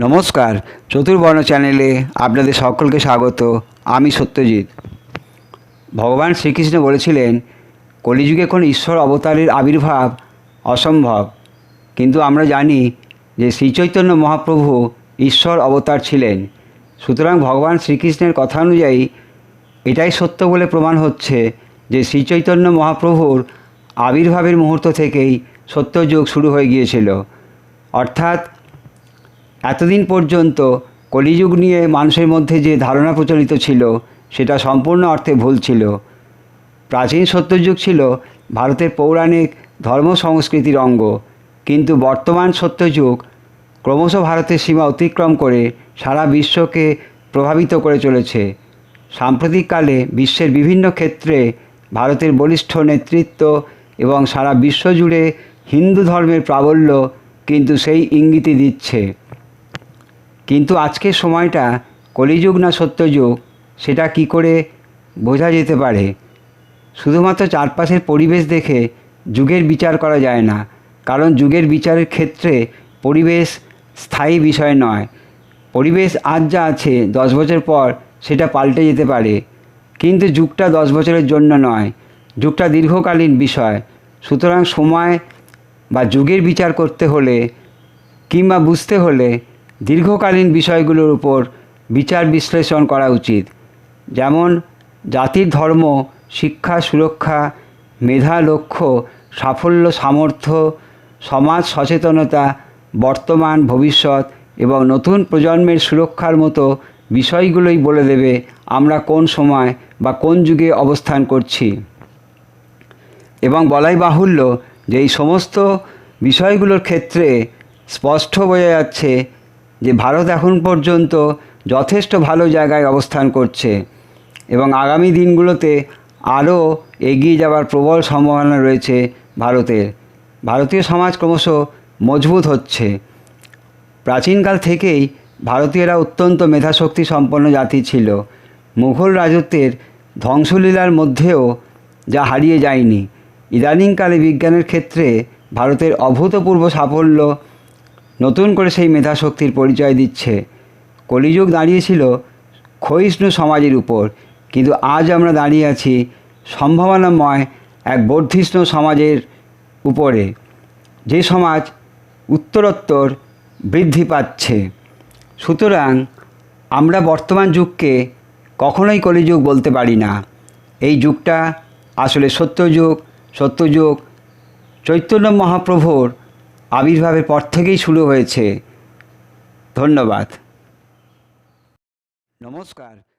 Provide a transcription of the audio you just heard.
নমস্কার, চতুর্বর্ণ চ্যানেলে আপনাদের সকলকে স্বাগত। আমি সত্যজিৎ। ভগবান শ্রীকৃষ্ণ বলেছিলেন, কলিযুগে কোনো ঈশ্বর অবতারের আবির্ভাব অসম্ভব। কিন্তু আমরা জানি যে শ্রীচৈতন্য মহাপ্রভু ঈশ্বর অবতার ছিলেন। সুতরাং ভগবান শ্রীকৃষ্ণের কথা অনুযায়ী এটাই সত্য বলে প্রমাণ হচ্ছে যে শ্রীচৈতন্য মহাপ্রভুর আবির্ভাবের মুহূর্ত থেকেই সত্যযুগ শুরু হয়ে গিয়েছিল। অর্থাৎ এতদিন পর্যন্ত কলিযুগ নিয়ে মানুষের মধ্যে যে ধারণা প্রচলিত ছিল, সেটা সম্পূর্ণ অর্থে ভুল ছিল। প্রাচীন সত্যযুগ ছিল ভারতের পৌরাণিক ধর্ম সংস্কৃতির অঙ্গ, কিন্তু বর্তমান সত্যযুগ ক্রমশ ভারতের সীমা অতিক্রম করে সারা বিশ্বকে প্রভাবিত করে চলেছে। সাম্প্রতিককালে বিশ্বের বিভিন্ন ক্ষেত্রে ভারতের বলিষ্ঠ নেতৃত্ব এবং সারা বিশ্ব জুড়ে হিন্দু ধর্মের প্রাবল্য কিন্তু সেই ইঙ্গিতই দিচ্ছে। কিন্তু আজকের সময়টা কলিযুগ না সত্যযুগ, সেটা কি করে বোঝা যেতে পারে? শুধুমাত্র চারপাশের পরিবেশ দেখে যুগের বিচার করা যায় না, কারণ যুগের বিচারের ক্ষেত্রে পরিবেশ স্থায়ী বিষয় নয়। পরিবেশ আজ যা আছে দশ বছর পর সেটা পাল্টে যেতে পারে। কিন্তু যুগটা দশ বছরের জন্য নয়, যুগটা দীর্ঘকালীন বিষয়। সুতরাং সময় বা যুগের বিচার করতে হলে কিংবা বুঝতে হলে দীর্ঘকালীন বিষয়গুলোর উপর বিচার বিশ্লেষণ করা উচিত। যেমন, জাতির ধর্ম, শিক্ষা, সুরক্ষা, মেধা, লক্ষ্য, সাফল্য, সামর্থ্য, সমাজ সচেতনতা, বর্তমান, ভবিষ্যৎ এবং নতুন প্রজন্মের সুরক্ষার মতো বিষয়গুলোই বলে দেবে আমরা কোন সময় বা কোন যুগে অবস্থান করছি। এবং বলাই বাহুল্য যে এই সমস্ত বিষয়গুলোর ক্ষেত্রে স্পষ্ট বোঝা যাচ্ছে যে ভারত এখন পর্যন্ত যথেষ্ট ভালো জায়গায় অবস্থান করছে এবং আগামী দিনগুলোতে আরও এগিয়ে যাওয়ার প্রবল সম্ভাবনা রয়েছে ভারতের। ভারতীয় সমাজ ক্রমশ মজবুত হচ্ছে। প্রাচীনকাল থেকেই ভারতীয়রা অত্যন্ত মেধাশক্তি সম্পন্ন জাতি ছিল। মুঘল রাজত্বের ধ্বংসলীলার মধ্যেও যা হারিয়ে যায়নি। ইদানিংকালে বিজ্ঞানের ক্ষেত্রে ভারতের অভূতপূর্ব সাফল্য নতুন করে সেই মেধাশক্তির পরিচয় দিচ্ছে। কলিযুগ দাঁড়িয়েছিল ক্ষয়িষ্ণু সমাজের উপর, কিন্তু আজ আমরা দাঁড়িয়ে আছি সম্ভাবনাময় এক বর্ধিষ্ণু সমাজের উপরে। যে সমাজ উত্তরোত্তর বৃদ্ধি পাচ্ছে। সুতরাং আমরা বর্তমান যুগকে কখনোই কলিযুগ বলতে পারি না। এই যুগটা আসলে সত্যযুগ সত্যযুগ, চৈতন্য মহাপ্রভুর আবির্ভাবের পর থেকেই শুরু হয়েছে। ধন্যবাদ। নমস্কার।